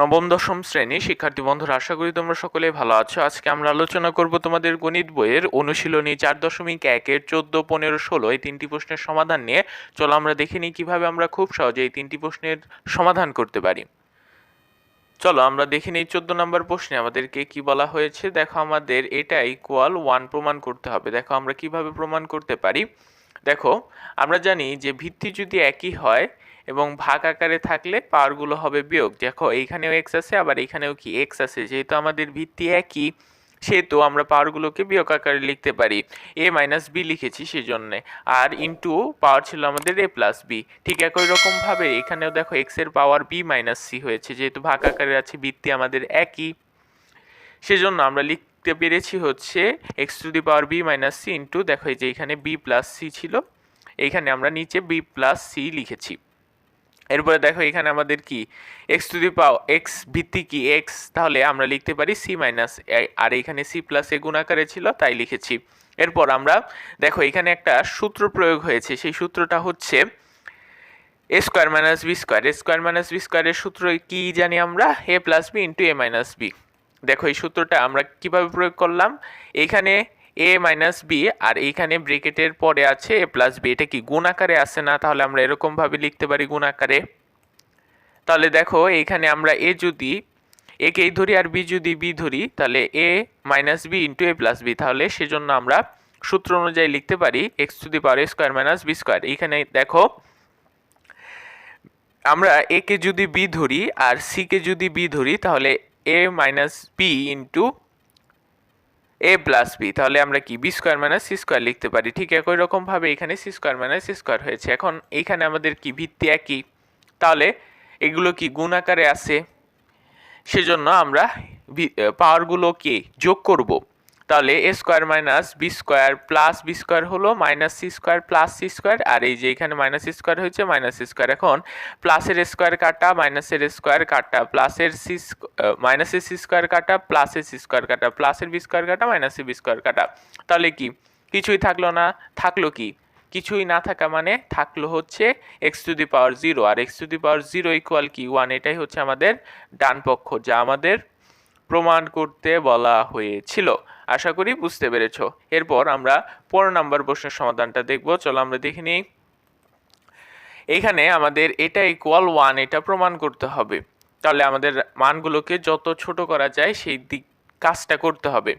নবম, দশম শ্রেণি শিক্ষার্থী বন্ধুরা, আশা করি তোমরা সকলে ভালো আছো। আজকে আমরা আলোচনা করব তোমাদের গণিত বইয়ের অনুশীলনী চার দশমিক একের চোদ্দ, পনেরো, ষোলো এই তিনটি প্রশ্নের সমাধান নিয়ে। চলো আমরা দেখে নিই কীভাবে আমরা খুব সহজে এই তিনটি প্রশ্নের সমাধান করতে পারি। চলো আমরা দেখে নিই চোদ্দ নম্বর প্রশ্নে আমাদেরকে কি বলা হয়েছে। দেখো আমাদের এটা ইকুয়াল ওয়ান প্রমাণ করতে হবে। দেখো আমরা কীভাবে প্রমাণ করতে পারি। দেখো, আমরা জানি যে ভিত্তি যদি একই হয় এবং ভাগ আকারে থাকলে পাওয়ারগুলো হবে বিয়োগ। দেখো, এইখানেও এক্স আছে, আবার এইখানেও কি? এক্স আছে। যেহেতু আমাদের ভিত্তি একই, সেহেতু আমরা পাওয়ারগুলোকে বিয়োগ আকারে লিখতে পারি। এ মাইনাস বি লিখেছি সেই জন্যে আর ইন্টু পাওয়ার ছিল আমাদের এ প্লাস বি ঠিক একই রকমভাবে এখানেও দেখো এক্সের পাওয়ার বি মাইনাস সি হয়েছে। যেহেতু ভাগ আকারে আছে, ভিত্তি আমাদের একই। সেজন্য আমরা লিখতে পেরেছি হচ্ছে x to the power b minus c into দেখো এই যে এখানে বি প্লাস সি ছিল এইখানে আমরা নিচে বি প্লাস সি লিখেছি। এরপরে দেখো এখানে আমাদের কি? এক্স টু দি পাও এক্স ভিত্তি কি? এক্স তাহলে আমরা লিখতে পারি সি মাইনাস আর এখানে সি প্লাস এ গুণাকারে ছিল, তাই লিখেছি। এরপর আমরা, দেখো এখানে একটা সূত্র প্রয়োগ হয়েছে, সেই সূত্রটা হচ্ছে a square minus b square a square minus b স্কোয়ারের সূত্র কি জানি আমরা? A plus b into a minus b দেখো এই সূত্রটা আমরা কীভাবে প্রয়োগ করলাম? এখানে এ মাইনাস বি আর এইখানে ব্রেকেটের পরে আছে এ প্লাস বি এটা কি গুণ আকারে আসে না? তাহলে আমরা এরকমভাবে লিখতে পারি গুণ আকারে। তাহলে দেখো, এইখানে আমরা এ যদি একেই ধরি আর বি যদি বি ধরি, তাহলে A minus B into A plus B তাহলে সেজন্য আমরা সূত্র অনুযায়ী লিখতে পারি X to the power square minus B square এইখানে দেখো, আমরা এ কে যদি বি ধরি আর সি কে যদি বি ধরি, তাহলে A minus B into A plus B তাহলে আমরা কি? B square minus C square লিখতে পারি। ঠিক একই রকমভাবে এখানে C square minus C square হয়েছে। এখন এইখানে আমাদের কি? ভিত্তি একই। তাহলে এগুলো কি? গুণ আকারে আছে। সেজন্য আমরা পাওয়ারগুলোকে যোগ করব। তাহলে A square minus B square plus B square হলো minus C square plus C square আর এই যে এখানে মাইনাস স্কোয়ার হয়েছে মাইনাস স্কোয়ার এখন প্লাসের স্কোয়ার কাটা মাইনাসের স্কোয়ার কাটা প্লাসের সি মাইনাসের সি স্কোয়ার কাটা প্লাসের সি স্কোয়ার কাটা প্লাসের বি স্কোয়ার কাটা মাইনাসের বি স্কোয়ার কাটা। তাহলে কি? কিছুই থাকল না, থাকল কি? কিছুই না থাকা মানে থাকল হচ্ছে X to the power zero R X to the power zero equal কি? ওয়ান এটাই হচ্ছে আমাদের ডান পক্ষ যা আমাদের প্রমাণ করতে বলা হয়েছিল। আশা করি বুঝতে পেরেছ। এরপর আমরা পনেরো নাম্বার প্রশ্নের সমাধানটা দেখব। চলো আমরা দেখে নিই। এখানে আমাদের এটা ইকুয়াল ওয়ান এটা প্রমাণ করতে হবে। তাহলে আমাদের মানগুলোকে যত ছোট করা যায় সেই দিক কাজটা করতে হবে।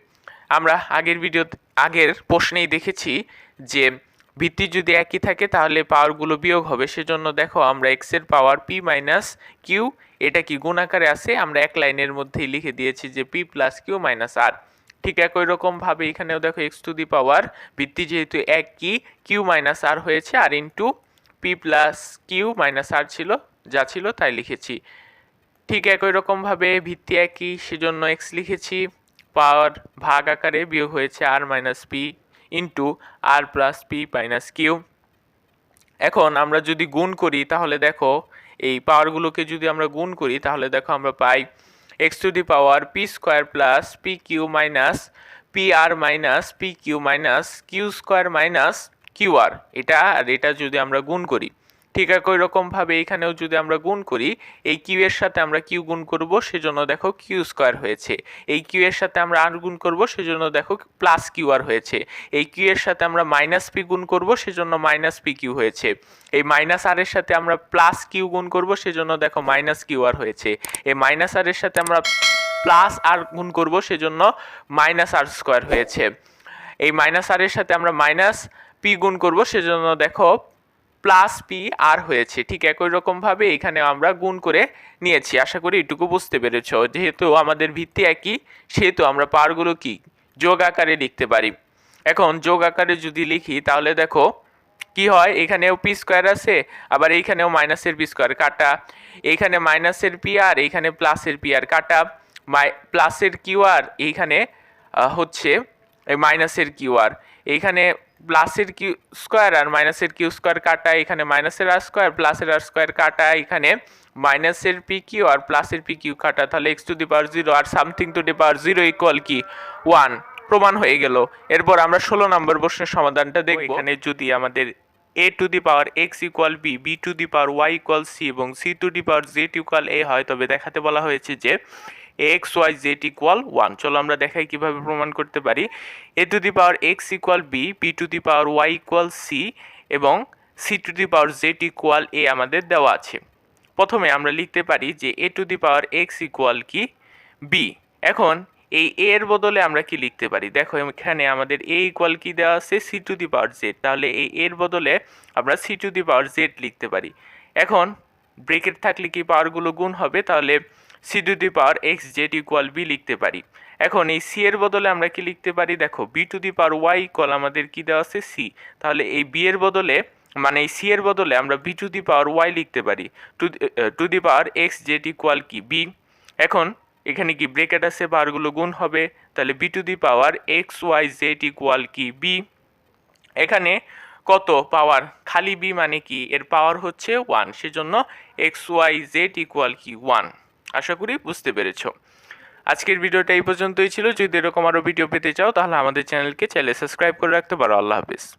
আমরা আগের ভিডিও আগের প্রশ্নেই দেখেছি যে ভিত্তি যদি একই থাকে তাহলে পাওয়ারগুলো বিয়োগ হবে। সেজন্য দেখো আমরা এক্সের পাওয়ার পি মাইনাস কিউ এটা কি গুণ আকারে আছে? আমরা এক লাইনের মধ্যেই লিখে দিয়েছি যে P plus Q minus R ঠিক একই রকমভাবে এখানেও দেখো এক্স টু দি পাওয়ার ভিত্তি যেহেতু এক কি কিউ মাইনাস আর হয়েছে আর into P plus Q minus R ছিল, যা ছিল তাই লিখেছি। ঠিক একই রকমভাবে ভিত্তি একই, সেজন্য এক্স লিখেছি পাওয়ার ভাগ আকারে বিয়োগ হয়েছে R minus P into R plus P minus Q এখন আমরা যদি গুণ করি, তাহলে দেখো এই পাওয়ারগুলোকে যদি আমরা গুণ করি, তাহলে দেখো আমরা পাই X to the power P square plus P Q minus P R minus P Q minus Q square minus Q R এটা আর এটা যদি আমরা গুণ করি ঠিক একই রকমভাবে এখানেও যদি আমরা গুণ করি, এই কিউ এর সাথে আমরা কিউ গুণ করব, সেজন্য দেখো কিউ স্কোয়ার হয়েছে। এই কিউ এর সাথে আমরা আর গুণ করব, সেজন্য দেখো প্লাস কিউ আর হয়েছে। এই কিউ এর সাথে আমরা মাইনাস পি গুণ করব, সেজন্য মাইনাস পি কিউ হয়েছে। এই মাইনাস আর এর সাথে আমরা প্লাস কিউ গুণ করব, সেজন্য দেখো মাইনাস কিউ আর হয়েছে। এই মাইনাস আর এর সাথে আমরা প্লাস আর গুণ করব, সেজন্য মাইনাস আর স্কোয়ার হয়েছে। এই মাইনাস আর এর সাথে আমরা মাইনাস পি গুণ করব, সেজন্য দেখো প্লাস পি আর হয়েছে। ঠিক একই রকমভাবে এখানে আমরা গুণ করে নিয়েছি। আশা করি এটুকু বুঝতে পেরেছ। যেহেতু আমাদের ভিত্তি একই, সেহেতু আমরা পারগুলো কি? যোগ আকারে লিখতে পারি। এখন যোগ আকারে যদি লিখি, তাহলে দেখো কি হয়? এখানেও পি স্কোয়ার আছে, আবার এইখানেও মাইনাসের পি স্কোয়ার কাটা। এইখানে মাইনাসের পি আর, এইখানে প্লাসের পি আর কাটা। মাই, প্লাসের কিউ আর, এইখানে হচ্ছে মাইনাসের কিউ আর। এইখানে প্লাসের কিউ স্কোয়ার আর মাইনাসের কিউ স্কোয়ার কাটা এখানে মাইনাসের আর স্কোয়ার প্লাসের আর স্কোয়ার কাটা এখানে মাইনাসের পি কিউ আর প্লাসের পি কিউ কাটা। তাহলে X to the power zero R something to the power zero equal কি? ওয়ান প্রমাণ হয়ে গেল। এরপর আমরা ষোলো নম্বর প্রশ্নের সমাধানটা দেখব। এখানে যদি আমাদের A to the power X equal B B to the power Y equal C এবং C to the power Z equal A হয় তবে দেখাতে বলা হয়েছে যে X Y Z equal one. চলো আমরা দেখাই কীভাবে প্রমাণ করতে পারি। A to the power X equal B B to the power Y equal C, এবং C to the power Z equal A আমাদের দেওয়া আছে। প্রথমে আমরা লিখতে পারি যে A to the power X equal কি? বি এখন এই এ এর বদলে আমরা কি লিখতে পারি? দেখো, এখানে আমাদের এ ইকুয়াল কি দেওয়া আছে? C to the power Z. তাহলে এই এর বদলে আমরা C to the power Z লিখতে পারি। এখন ব্রেকেট থাকলে কি পাওয়ারগুলো গুণ হবে? তাহলে C to the power X Z equal B লিখতে পারি। এখন এই সি এর বদলে আমরা কি লিখতে পারি? দেখো B to the power Y equal আমাদের কি দেওয়া আছে? সি তাহলে এই বি এর বদলে মানে এই সি এর বদলে আমরা B to the power Y লিখতে পারি। To to the power X Z equal কি? বি এখন এখানে কি ব্রেকেট আছে? বারগুলো গুণ হবে। তাহলে B to the power X Y Z equal কি? বি এখানে কত? পাওয়ার খালি বি মানে কি? এর পাওয়ার হচ্ছে ওয়ান সেজন্য এক্স ওয়াই জেড ইকুয়াল কি? ওয়ান আশা করি বুঝতে পেরেছ। আজকের ভিডিওটা এই পর্যন্তই ছিল। যদি এরকম আরও ভিডিও পেতে চাও, তাহলে আমাদের চ্যানেলকে চ্যানেল সাবস্ক্রাইব করে রাখতে পারো। আল্লাহ হাফিজ।